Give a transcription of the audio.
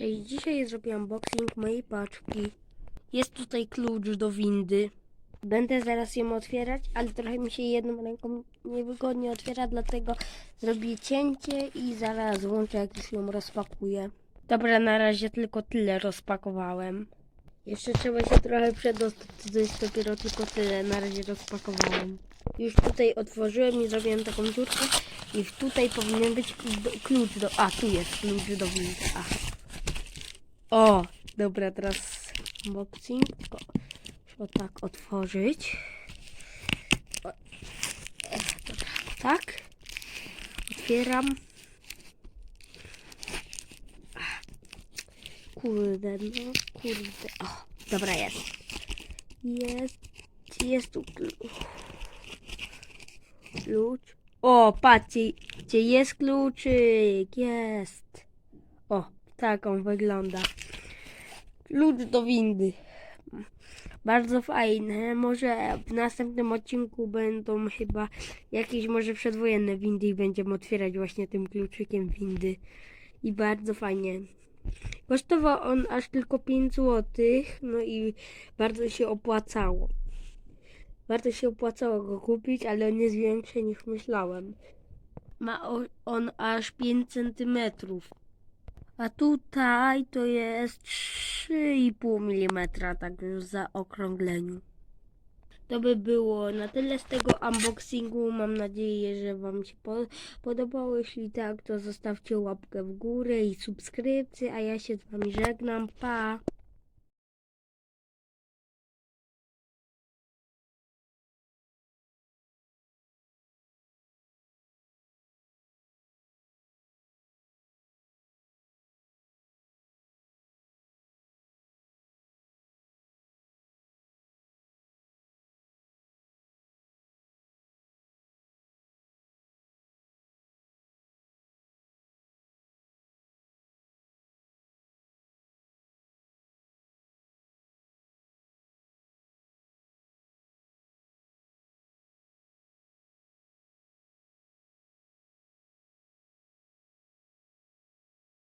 Cześć, dzisiaj zrobię unboxing mojej paczki. Jest tutaj klucz do windy. Będę zaraz ją otwierać, ale trochę mi się jedną ręką niewygodnie otwiera, dlatego zrobię cięcie i zaraz włączę, jak już ją rozpakuję. Dobra, na razie tylko tyle rozpakowałem. Jeszcze trzeba się trochę przedostać, to jest dopiero tylko tyle, na razie rozpakowałem. Już tutaj otworzyłem i zrobiłem taką dziurkę i tutaj powinien być klucz do... A, tu jest klucz do windy. A. O, dobra, teraz unboxing. Tylko trzeba tak otworzyć. O, e, tak. Otwieram. Kurde, no kurde. O, dobra, jest. Jest, jest tu. Klucz. O, patrzcie, gdzie jest kluczyk, jest. O, tak on wygląda. Klucz do windy. Bardzo fajne. Może w następnym odcinku będą chyba jakieś może przedwojenne windy i będziemy otwierać właśnie tym kluczykiem windy. I bardzo fajnie. Kosztował on aż tylko 5 zł, no i bardzo się opłacało. Bardzo się opłacało go kupić, ale on jest większy niż myślałem. Ma on aż 5 centymetrów. A tutaj to jest 3,5 mm, tak już za okrągleniu. To by było na tyle z tego unboxingu. Mam nadzieję, że Wam się po- podobało. Jeśli tak, to zostawcie łapkę w górę i subskrypcję, a ja się z Wami żegnam. Pa!